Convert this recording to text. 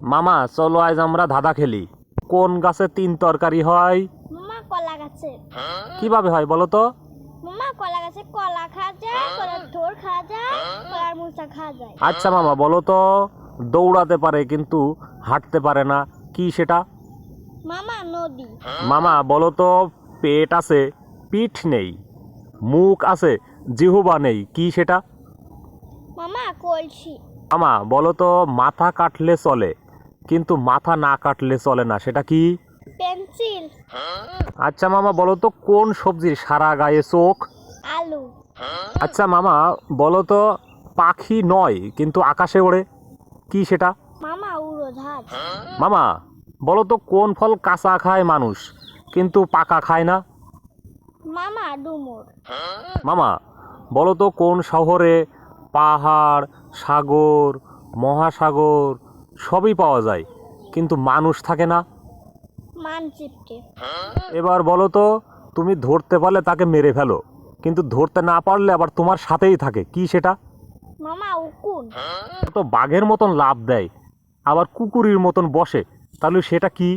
মামা চলো আজ আমরা ধাঁধা খেলি। কোন গাছে তিন তরকারি হয়? মামা কলা গাছে। কীভাবে হয় বলো তো? মামা কলা গাছে কলা খাওয়া যায় কলার থোর খাওয়া যায় কলার মুচা খাওয়া যায়। আচ্ছা মামা বলো তো। দৌড়াতে পারে কিন্তু হাঁটতে পারে না। কি সেটা? মামা নদী। মামা বলো তো পেট আছে পিঠ নেই মুখ আছে জিহুবা নেই কি সেটা? মামা কলসি। মামা বলো তো মাথা কাটলে চলে। কিন্তু মাথা না কাটলে চলে না সেটা কি? পেন্সিল। আচ্ছা মামা বলো তো কোন সবজির সারা গায়ে চোখ? আলু। আচ্ছা মামা বলো তো পাখি নয় কিন্তু আকাশে ওড়ে। কি সেটা? মামা উড়োজাহাজ। মামা বলো তো কোন ফল কাঁচা খায় মানুষ কিন্তু পাকা খায় না? মামা ডুমুর। মামা বলো তো কোন শহরে পাহাড় সাগর মহাসাগর সবই পাওয়া যায় কিন্তু মানুষ থাকে না। এবার বলো তো তুমি ধরতে পারলে তাকে মেরে ফেলো কিন্তু ধরতে না পারলে আবার তোমার সাথেই থাকে কি সেটা? মামা উকুন। তো বাঘের মতন লাভ দেয় আবার কুকুরের মতন বসে তাহলে সেটা কি?